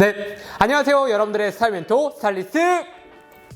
네, 안녕하세요 여러분들의 스타일 멘토 스타일리스트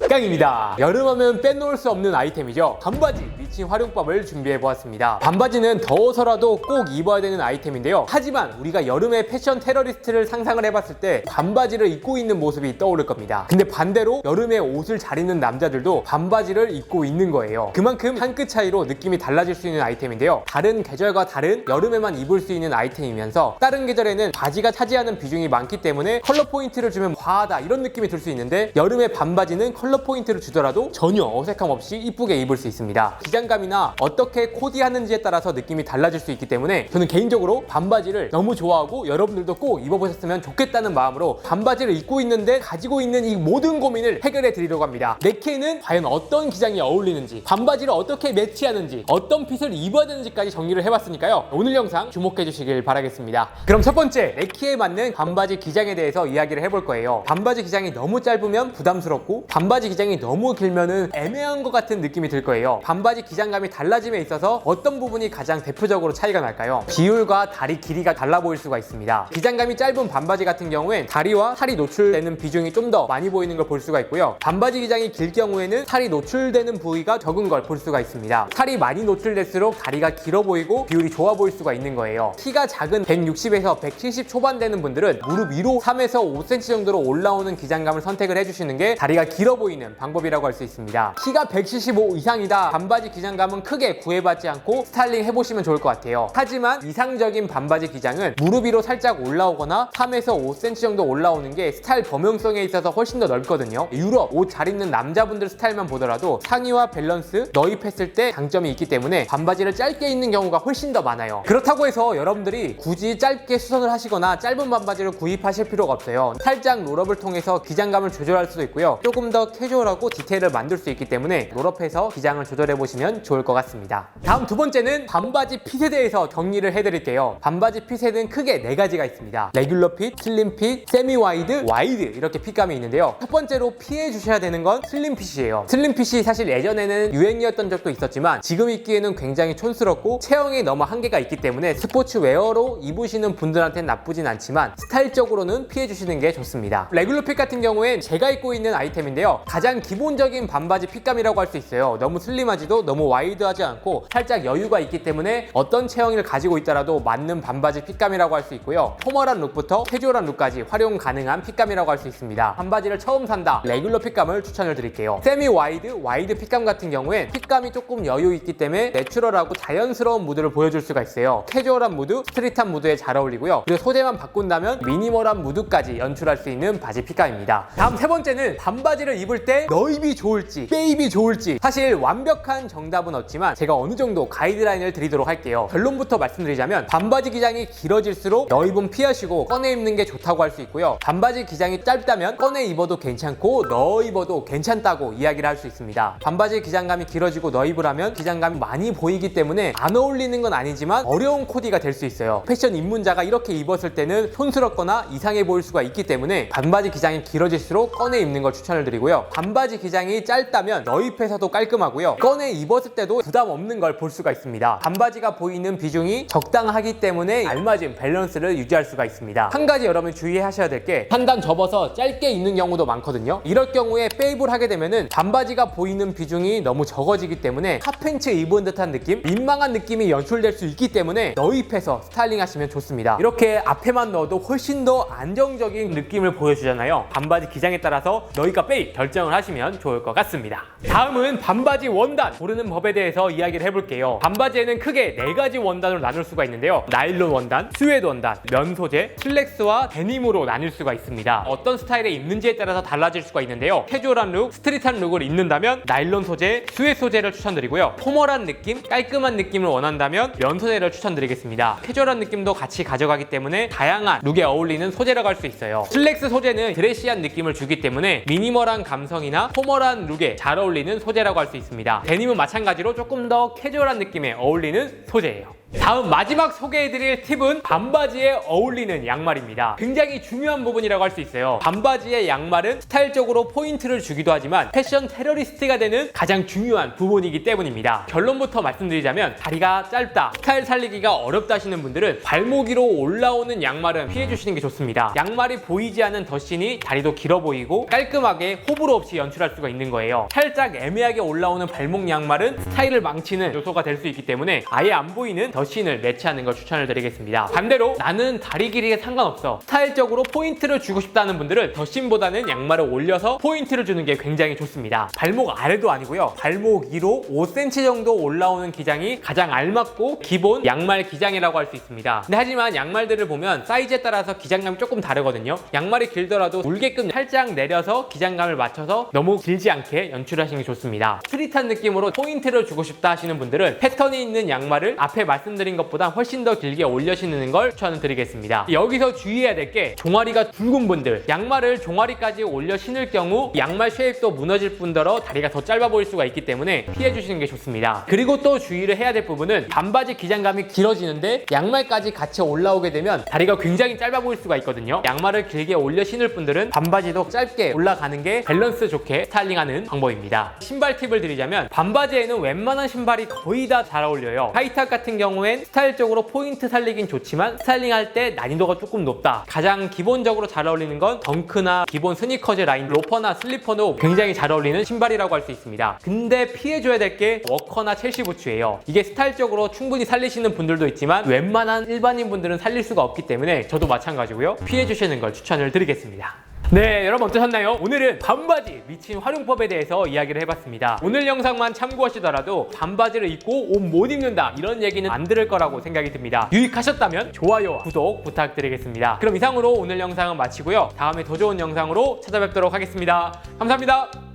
깡입니다. 여름하면 빼놓을 수 없는 아이템이죠. 반바지 미친 활용법을 준비해 보았습니다. 반바지는 더워서라도 꼭 입어야 되는 아이템인데요. 하지만 우리가 여름에 패션 테러리스트를 상상을 해봤을 때 반바지를 입고 있는 모습이 떠오를 겁니다. 근데 반대로 여름에 옷을 잘 입는 남자들도 반바지를 입고 있는 거예요. 그만큼 한 끗 차이로 느낌이 달라질 수 있는 아이템인데요. 다른 계절과 다른 여름에만 입을 수 있는 아이템이면서 다른 계절에는 바지가 차지하는 비중이 많기 때문에 컬러 포인트를 주면 과하다 이런 느낌이 들 수 있는데 여름에 반바지는 컬러 포인트를 주더라도 전혀 어색함 없이 이쁘게 입을 수 있습니다. 기장감이나 어떻게 코디하는지에 따라서 느낌이 달라질 수 있기 때문에 저는 개인적으로 반바지를 너무 좋아하고 여러분들도 꼭 입어보셨으면 좋겠다는 마음으로 반바지를 입고 있는데 가지고 있는 이 모든 고민을 해결해 드리려고 합니다. 네케는 과연 어떤 기장이 어울리는지, 반바지를 어떻게 매치하는지, 어떤 핏을 입어야 되는지까지 정리를 해봤으니까요. 오늘 영상 주목해 주시길 바라겠습니다. 그럼 첫 번째, 네키에 맞는 반바지 기장에 대해서 이야기를 해볼 거예요. 반바지 기장이 너무 짧으면 부담스럽고 반바지 기장이 너무 길면은 애매한 것 같은 느낌이 들 거예요. 반바지 기장감이 달라짐에 있어서 어떤 부분이 가장 대표적으로 차이가 날까요? 비율과 다리 길이가 달라 보일 수가 있습니다. 기장감이 짧은 반바지 같은 경우엔 다리와 살이 노출되는 비중이 좀 더 많이 보이는 걸 볼 수가 있고요. 반바지 기장이 길 경우에는 살이 노출되는 부위가 적은 걸 볼 수가 있습니다. 살이 많이 노출될수록 다리가 길어 보이고 비율이 좋아 보일 수가 있는 거예요. 키가 작은 160에서 170 초반 되는 분들은 무릎 위로 3에서 5cm 정도로 올라오는 기장감을 선택을 해주시는 게 다리가 길어 보이는 방법이라고 할 수 있습니다. 키가 175 이상이다. 반바지 기장감은 크게 구애받지 않고 스타일링 해보시면 좋을 것 같아요. 하지만 이상적인 반바지 기장은 무릎 위로 살짝 올라오거나 3에서 5cm 정도 올라오는 게 스타일 범용성에 있어서 훨씬 더 넓거든요. 유럽 옷 잘 입는 남자분들 스타일만 보더라도 상의와 밸런스, 너입했을 때 장점이 있기 때문에 반바지를 짧게 입는 경우가 훨씬 더 많아요. 그렇다고 해서 여러분들이 굳이 짧게 수선을 하시거나 짧은 반바지를 구입하실 필요가 없어요. 살짝 롤업을 통해서 기장감을 조절할 수도 있고요. 조금 더 캐주얼하고 디테일을 만들 수 있기 때문에 롤업해서 기장을 조절해 보시면 좋을 것 같습니다. 다음 두 번째는 반바지 핏에 대해서 정리를 해드릴게요. 반바지 핏에는 크게 네 가지가 있습니다. 레귤러 핏, 슬림 핏, 세미 와이드, 와이드 이렇게 핏감이 있는데요. 첫 번째로 피해 주셔야 되는 건 슬림 핏이에요. 슬림 핏이 사실 예전에는 유행이었던 적도 있었지만 지금 입기에는 굉장히 촌스럽고 체형에 너무 한계가 있기 때문에 스포츠 웨어로 입으시는 분들한테는 나쁘진 않지만 스타일적으로는 피해 주시는 게 좋습니다. 레귤러 핏 같은 경우엔 제가 입고 있는 아이템인데요. 가장 기본적인 반바지 핏감이라고 할 수 있어요. 너무 슬림하지도 너무 와이드하지 않고 살짝 여유가 있기 때문에 어떤 체형을 가지고 있더라도 맞는 반바지 핏감이라고 할 수 있고요. 포멀한 룩부터 캐주얼한 룩까지 활용 가능한 핏감이라고 할 수 있습니다. 반바지를 처음 산다. 레귤러 핏감을 추천을 드릴게요. 세미 와이드, 와이드 핏감 같은 경우엔 핏감이 조금 여유 있기 때문에 내추럴하고 자연스러운 무드를 보여줄 수가 있어요. 캐주얼한 무드, 스트릿한 무드에 잘 어울리고요. 그리고 소재만 바꾼다면 미니멀한 무드까지 연출할 수 있는 바지 핏감입니다. 다음 세 번째는 반바지를 입을 때 너입이 좋을지, 빼입이 좋을지 사실 완벽한 정답은 없지만 제가 어느 정도 가이드라인을 드리도록 할게요. 결론부터 말씀드리자면 반바지 기장이 길어질수록 너입은 피하시고 꺼내 입는 게 좋다고 할 수 있고요. 반바지 기장이 짧다면 꺼내 입어도 괜찮고 너 입어도 괜찮다고 이야기를 할 수 있습니다. 반바지 기장감이 길어지고 너 입으라면 기장감이 많이 보이기 때문에 안 어울리는 건 아니지만 어려운 코디가 될 수 있어요. 패션 입문자가 이렇게 입었을 때는 촌스럽거나 이상해 보일 수가 있기 때문에 반바지 기장이 길어질수록 꺼내 입는 걸 추천을 드리고요. 반바지 기장이 짧다면 너입해서도 깔끔하고요. 꺼내 입었을 때도 부담 없는 걸 볼 수가 있습니다. 반바지가 보이는 비중이 적당하기 때문에 알맞은 밸런스를 유지할 수가 있습니다. 한 가지 여러분 주의하셔야 될 게 한 단 접어서 짧게 입는 경우도 많거든요. 이럴 경우에 페입을 하게 되면은 반바지가 보이는 비중이 너무 적어지기 때문에 핫팬츠 입은 듯한 느낌, 민망한 느낌이 연출될 수 있기 때문에 너입해서 스타일링 하시면 좋습니다. 이렇게 앞에만 넣어도 훨씬 더 안정적인 느낌을 보여주잖아요. 반바지 기장에 따라서 너희가 빼입 결 정을 하시면 좋을 것 같습니다. 다음은 반바지 원단 고르는 법에 대해서 이야기를 해볼게요. 반바지에는 크게 네 가지 원단으로 나눌 수가 있는데요. 나일론 원단, 스웨드 원단, 면 소재, 슬랙스와 데님으로 나뉠 수가 있습니다. 어떤 스타일에 입는지에 따라서 달라질 수가 있는데요. 캐주얼한 룩, 스트릿한 룩을 입는다면 나일론 소재, 스웨드 소재를 추천드리고요. 포멀한 느낌, 깔끔한 느낌을 원한다면 면 소재를 추천드리겠습니다. 캐주얼한 느낌도 같이 가져가기 때문에 다양한 룩에 어울리는 소재라고 할 수 있어요. 슬랙스 소재는 드레시한 느낌을 주기 때문에 미니멀한 감 성이나 포멀한 룩에 잘 어울리는 소재라고 할 수 있습니다. 데님은 마찬가지로 조금 더 캐주얼한 느낌에 어울리는 소재예요. 다음 마지막 소개해드릴 팁은 반바지에 어울리는 양말입니다. 굉장히 중요한 부분이라고 할 수 있어요. 반바지의 양말은 스타일적으로 포인트를 주기도 하지만 패션 테러리스트가 되는 가장 중요한 부분이기 때문입니다. 결론부터 말씀드리자면 다리가 짧다, 스타일 살리기가 어렵다 하시는 분들은 발목 위로 올라오는 양말은 피해주시는 게 좋습니다. 양말이 보이지 않는 덧신이 다리도 길어 보이고 깔끔하게 호불호 없이 연출할 수가 있는 거예요. 살짝 애매하게 올라오는 발목 양말은 스타일을 망치는 요소가 될 수 있기 때문에 아예 안 보이는 덧 신을 매치하는 걸 추천을 드리겠습니다. 반대로 나는 다리 길이에 상관없어. 스타일적으로 포인트를 주고 싶다는 분들은 덧신보다는 양말을 올려서 포인트를 주는 게 굉장히 좋습니다. 발목 아래도 아니고요. 발목 위로 5cm 정도 올라오는 기장이 가장 알맞고 기본 양말 기장이라고 할 수 있습니다. 근데 하지만 양말들을 보면 사이즈에 따라서 기장감이 조금 다르거든요. 양말이 길더라도 울게끔 살짝 내려서 기장감을 맞춰서 너무 길지 않게 연출하시는 게 좋습니다. 스트릿한 느낌으로 포인트를 주고 싶다 하시는 분들은 패턴이 있는 양말을 앞에 말씀 드린 것보다 훨씬 더 길게 올려 신는 걸 추천을 드리겠습니다. 여기서 주의해야 될 게 종아리가 굵은 분들 양말을 종아리까지 올려 신을 경우 양말 쉐입도 무너질 뿐더러 다리가 더 짧아 보일 수가 있기 때문에 피해 주시는 게 좋습니다. 그리고 또 주의를 해야 될 부분은 반바지 기장감이 길어지는데 양말까지 같이 올라오게 되면 다리가 굉장히 짧아 보일 수가 있거든요. 양말을 길게 올려 신을 분들은 반바지도 짧게 올라가는 게 밸런스 좋게 스타일링하는 방법입니다. 신발 팁을 드리자면 반바지에는 웬만한 신발이 거의 다 잘 어울려요. 하이탑 같은 경우 엔 스타일적으로 포인트 살리긴 좋지만 스타일링할 때 난이도가 조금 높다. 가장 기본적으로 잘 어울리는 건 덩크나 기본 스니커즈 라인, 로퍼나 슬리퍼도 굉장히 잘 어울리는 신발이라고 할 수 있습니다. 근데 피해줘야 될 게 워커나 첼시 부츠예요. 이게 스타일적으로 충분히 살리시는 분들도 있지만 웬만한 일반인 분들은 살릴 수가 없기 때문에 저도 마찬가지고요. 피해주시는 걸 추천을 드리겠습니다. 네, 여러분 어떠셨나요? 오늘은 반바지 미친 활용법에 대해서 이야기를 해봤습니다. 오늘 영상만 참고하시더라도 반바지를 입고 옷 못 입는다 이런 얘기는 안 들을 거라고 생각이 듭니다. 유익하셨다면 좋아요, 구독 부탁드리겠습니다. 그럼 이상으로 오늘 영상은 마치고요. 다음에 더 좋은 영상으로 찾아뵙도록 하겠습니다. 감사합니다.